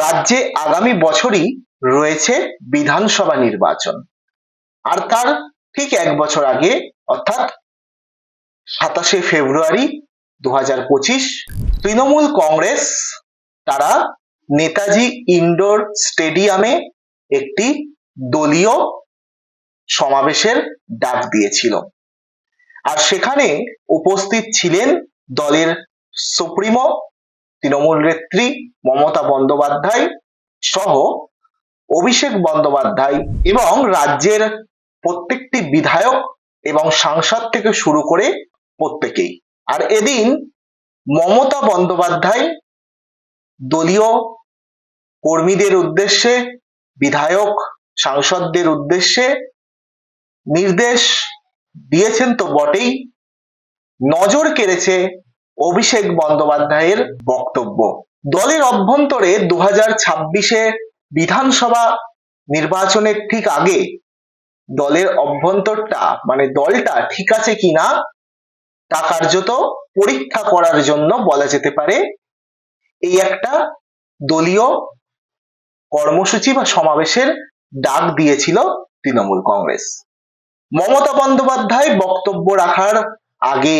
রাজ্যে আগামী বছরই রয়েছে বিধানসভা নির্বাচন। আর তার ঠিক এক বছর আগে, অর্থাৎ সাতাশে ফেব্রুয়ারি দু হাজার পঁচিশ, তৃণমূল কংগ্রেস, তারা নেতাজি ইনডোর স্টেডিয়ামে একটি দলীয় সমাবেশের ডাক দিয়েছিল। আর সেখানে উপস্থিত ছিলেন দলের সুপ্রিমো তৃণমূল নেত্রী মমতা বন্দ্যোপাধ্যায় সহ অভিষেক বন্দ্যোপাধ্যায় এবং রাজ্যের প্রত্যেকটি বিধায়ক এবং সাংসদ থেকে শুরু করে প্রত্যেকেই। আর এদিন মমতা বন্দ্যোপাধ্যায় দলীয় কর্মীদের উদ্দেশ্যে, বিধায়ক, সাংসদদের উদ্দেশ্যে নির্দেশ দিয়েছেন তো বটেই, নজর কেড়েছে অভিষেক বন্দ্যোপাধ্যায়ের বক্তব্য। দলের অভ্যন্তরে দু হাজার ছাব্বিশে বিধানসভা নির্বাচনের ঠিক আগে দলের অভ্যন্তরটা মানে দলটা ঠিক আছে কিনা তা কার্যত পরীক্ষা করার জন্য বলা যেতে পারে এই একটা দলীয় কর্মসূচি বা সমাবেশের ডাক দিয়েছিল তৃণমূল কংগ্রেস। মমতা বন্দ্যোপাধ্যায় বক্তব্য রাখার আগে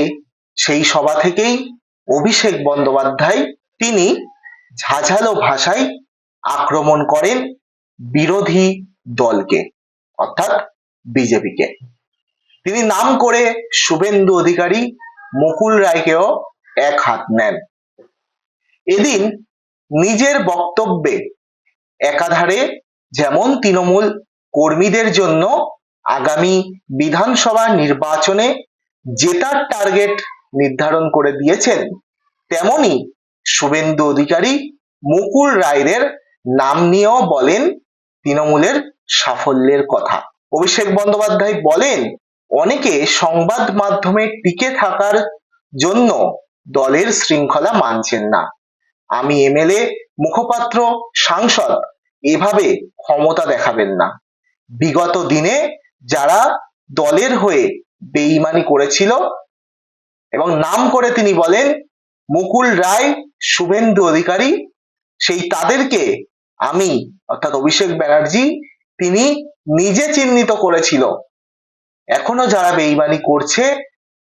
সেই সভা থেকেই অভিষেক বন্দ্যোপাধ্যায় তিনি ঝাঝালো ভাষায় আক্রমণ করেন বিরোধী দলকে, অর্থাৎ বিজেপিকে। তিনি নাম করে শুভেন্দু অধিকারী মুকুল রায়কেও এক হাত নেন। এদিন নিজের বক্তব্যে একাধারে যেমন তৃণমূল কর্মীদের জন্য আগামী বিধানসভা নির্বাচনে জেতার টার্গেট নির্ধারণ করে দিয়েছেন, তেমনি শুভেন্দু অধিকারী মুকুল রায়ের নাম নিয়েও বলেন তৃণমূলের সাফল্যের কথা। অভিষেক বন্দ্যোপাধ্যায় বলেন, অনেকে সংবাদ মাধ্যমে টিকে থাকার জন্য দলের শৃঙ্খলা মানছেন না। আমি এমএলএ, মুখপাত্র, সাংসদ এভাবে ক্ষমতা দেখাবেন না। বিগত দিনে যারা দলের হয়ে বেইমানি করেছিল এবং নাম করে তিনি বলেন, মুকুল রায়, শুভেন্দু অধিকারী, সেই তাদেরকে আমি, অর্থাৎ অভিষেক ব্যানার্জি, তিনি নিজে চিহ্নিত করেছিল। এখনও যারা বেইমানি করছে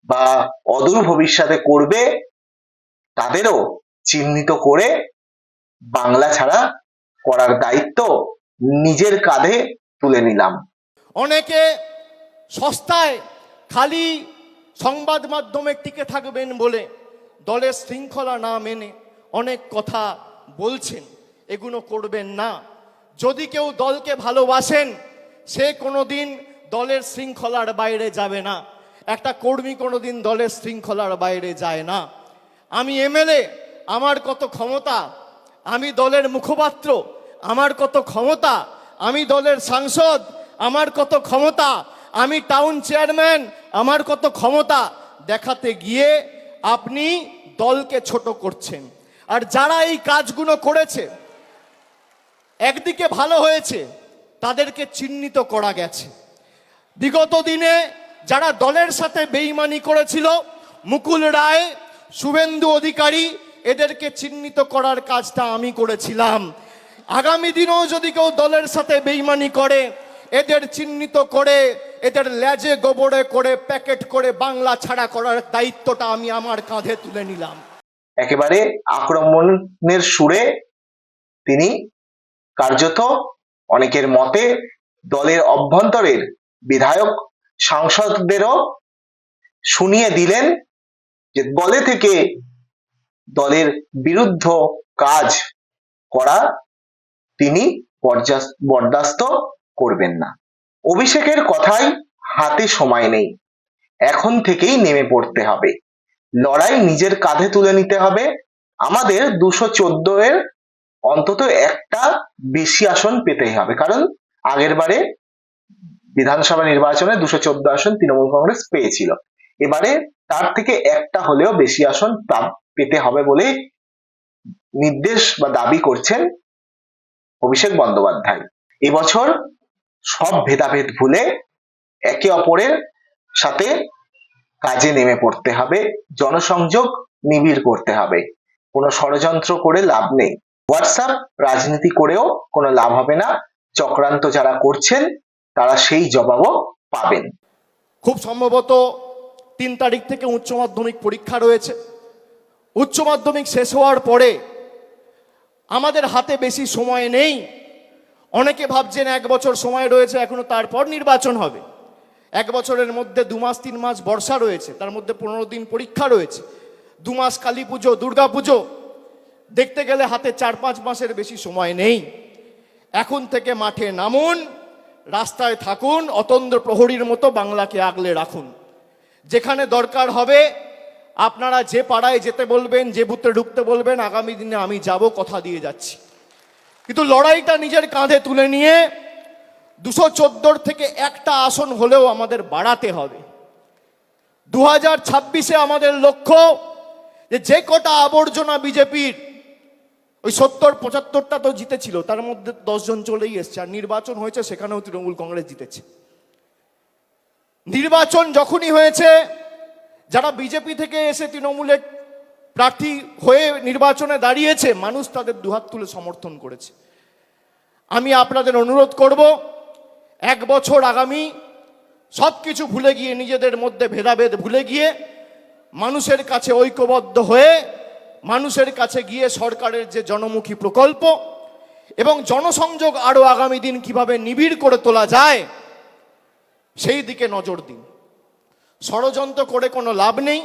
বা অদূর ভবিষ্যতে করবে, তাদেরও চিহ্নিত করে বাংলা ছাড়া করার দায়িত্ব নিজের কাঁধে তুলে নিলাম। অনেকে সস্তায় খালি সংবাদ মাধ্যমে টিকে থাকবেন বলে দলের শৃঙ্খলা না মেনে অনেক কথা বলছেন। এগুলো করবেন না। যদি কেউ দলকে ভালোবাসেন, সে কোনোদিন দলের শৃঙ্খলার বাইরে যাবে না। একটা কর্মী কোনোদিন দলের শৃঙ্খলার বাইরে যায় না। আমি এমএলএ, আমার কত ক্ষমতা? আমি দলের মুখপাত্র, আমার কত ক্ষমতা? আমি দলের সাংসদ, আমার কত ক্ষমতা? আমি টাউন চেয়ারম্যান আমার কত ক্ষমতা দেখাতে গিয়ে আপনি দলকে ছোট করছেন। আর যারা এই কাজগুলো করেছে, একদিকে ভালো হয়েছে, তাদেরকে চিহ্নিত করা গেছে। বিগত দিনে যারা দলের সাথে বেইমানি করেছিল, মুকুল রায়, শুভেন্দু অধিকারী, এদেরকে চিহ্নিত করার কাজটা আমি করেছিলাম। আগামী দিনেও যদি কেউ দলের সাথে বেইমানি করে, এদের চিহ্নিত করে এদের লেজে গোবরে করে, প্যাকেট করে বাংলা ছাড়া করার দায়িত্বটা আমি আমার কাঁধে তুলে নিলাম। একেবারে আক্রমণের সুরে তিনি কার্যত অনেকের মতে দলের অভ্যন্তরের বিধায়ক সাংসদদেরও শুনিয়ে দিলেন যে দলে থেকে দলের বিরুদ্ধ কাজ করা তিনি বরদাস্ত করবেন না। অভিষেকের কথাই হাতে সময় নেই। এখন থেকেই নেমে পড়তে হবে। লড়াই নিজের কাঁধে তুলে নিতে হবে। আমাদের দুশো চোদ্দ এর অন্তত একটা বেশি আসন পেতেই হবে। কারণ আগের বারে বিধানসভা নির্বাচনে দুশো চোদ্দ আসন তৃণমূল কংগ্রেস পেয়েছিল। এবারে তার থেকে একটা হলেও বেশি আসন পেতে হবে বলে নির্দেশ বা দাবি করছেন অভিষেক বন্দ্যোপাধ্যায়। এবছর সব ভেদাভেদ ভুলে একে অপরের সাথে কাজে নেমে পড়তে হবে, জনসংযোগ নিবিড় করতে হবে। কোনো ষড়যন্ত্র করে লাভ নেই। হোয়াটসঅ্যাপ রাজনীতি করেও কোনো লাভ হবে না। চক্রান্ত যারা করছেন, তারা সেই জবাবও পাবেন। খুব সম্ভবত তিন তারিখ থেকে উচ্চ মাধ্যমিক পরীক্ষা রয়েছে। উচ্চ মাধ্যমিক শেষ হওয়ার পরে আমাদের হাতে বেশি সময় নেই। অনেকে ভাবছেন এক বছর সময় রয়েছে, এখনও তারপর নির্বাচন হবে। এক বছরের মধ্যে দু মাস, তিন মাস বর্ষা রয়েছে, তার মধ্যে পনেরো দিন পরীক্ষা রয়েছে। দু মাস কালী পুজো, দুর্গা পুজো, দেখতে গেলে হাতে চার পাঁচ মাসের বেশি সময় নেই। এখন থেকে মাঠে নামুন, রাস্তায় থাকুন, অতন্দ্র প্রহরীর মতো বাংলাকে আগলে রাখুন। যেখানে দরকার হবে, আপনারা যে পাড়ায় যেতে বলবেন, যে বুথে ঢুকতে বলবেন, আগামী দিনে আমি যাব, কথা দিয়ে যাচ্ছি। কিন্তু লড়াইটা নিজের কাঁধে তুলে নিয়ে দুশো চোদ্দোর থেকে একটা আসন হলেও আমাদের বাড়াতে হবে। দু হাজার ছাব্বিশে আমাদের লক্ষ্য যে যে কটা আবর্জনা বিজেপির, ওই সত্তর, পঁচাত্তরটা তো জিতেছিল, তার মধ্যে দশজন চলেই এসছে, আর নির্বাচন হয়েছে সেখানেও তৃণমূল কংগ্রেস জিতেছে। নির্বাচন যখনই হয়েছে, যারা বিজেপি থেকে এসে তৃণমূলের প্রার্থী হয়ে নির্বাচনে দাঁড়িয়েছে, মানুষ তাদের দুহাত তুলে সমর্থন করেছে। আমি আপনাদের অনুরোধ করব, এক বছর আগামী সব কিছু ভুলে গিয়ে, নিজেদের মধ্যে ভেদাভেদ ভুলে গিয়ে, মানুষের কাছে ঐক্যবদ্ধ হয়ে, মানুষের কাছে গিয়ে সরকারের যে জনমুখী প্রকল্প এবং জনসংযোগ আরও আগামী দিন কীভাবে নিবিড় করে তোলা যায়, সেই দিকে নজর দিন। ষড়যন্ত্র করে কোনো লাভ নেই।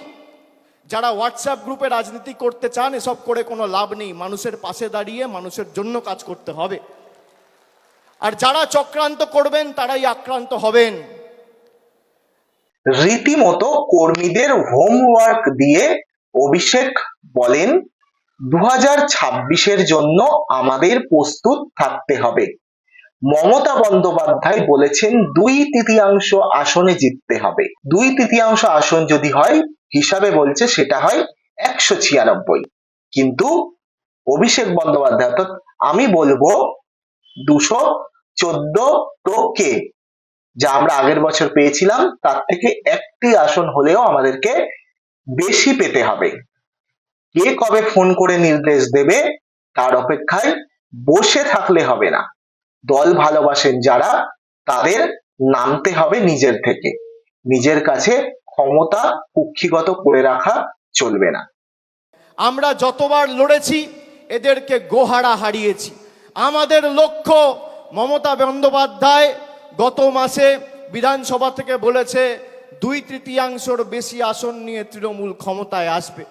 যারা হোয়াটসঅ্যাপ গ্রুপে রাজনীতি করতে চান, এসব করে কোনো লাভ নেই। মানুষের পাশে দাঁড়িয়ে মানুষের জন্য কাজ করতে হবে। আর যারা চক্রান্ত করবেন, তারাই আক্রান্ত হবেন। রীতিমতো কর্মীদের হোমওয়ার্ক দিয়ে অভিষেক বলেন দু হাজার জন্য আমাদের প্রস্তুত থাকতে হবে। মমতা বন্দ্যোপাধ্যায় বলেছেন, দুই তৃতীয়াংশ আসনে জিততে হবে। দুই তৃতীয়াংশ আসন যদি হয় হিসাবে বলছে সেটা হয় একশো ছিয়ানব্বই। কিন্তু অভিষেক বন্দ্যোপাধ্যায়, অর্থাৎ আমি বলব দুশো চোদ্দ কে যা আমরা আগের বছর পেয়েছিলাম, তার থেকে একটি আসন হলেও আমাদেরকে বেশি পেতে হবে। কে কবে ফোন করে নির্দেশ দেবে, তার অপেক্ষায় বসে থাকলে হবে না। দল ভালোবাসেন যারা, তাদের নামতে হবে নিজের থেকে। নিজের কাছে ক্ষমতা কুক্ষিগত করে রাখা চলবে না। আমরা যতবার লড়েছি, এদেরকে গোহারা হারিয়েছি। আমাদের লক্ষ্য মমতা বন্দ্যোপাধ্যায় গত মাসে বিধানসভা থেকে বলেছে, দুই তৃতীয়াংশর বেশি আসন নিয়ে তৃণমূল ক্ষমতায় আসবে।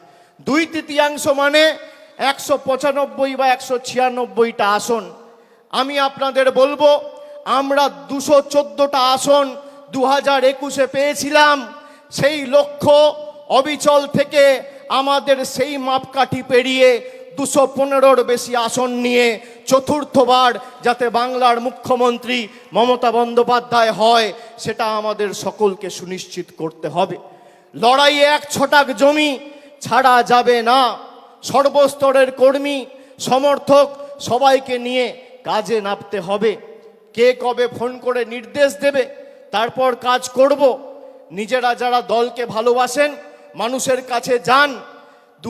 দুই তৃতীয়াংশ মানে একশো পঁচানব্বই বা একশো ছিয়ানব্বইটা আসন। আমি আপনাদের বলব, আমরা দুশো চোদ্দোটা আসন দু হাজার একুশে পেয়েছিলাম। সেই লক্ষ্য অবিচল থেকে আমাদের সেই মাপকাঠি পেরিয়ে দুশো পনেরোর বেশি আসন নিয়ে চতুর্থবার যাতে বাংলার মুখ্যমন্ত্রী মমতা বন্দ্যোপাধ্যায় হয়, সেটা আমাদের সকলকে সুনিশ্চিত করতে হবে। লড়াইয়ে এক ছটাক জমি ছাড়া যাবে না। সর্বস্তরের কর্মী, সমর্থক সবাইকে নিয়ে কাজে নামতে হবে। কে কবে ফোন করে নির্দেশ দেবে, তারপর কাজ করব। নিজেরা যারা দলকে ভালোবাসেন মানুষের কাছে যান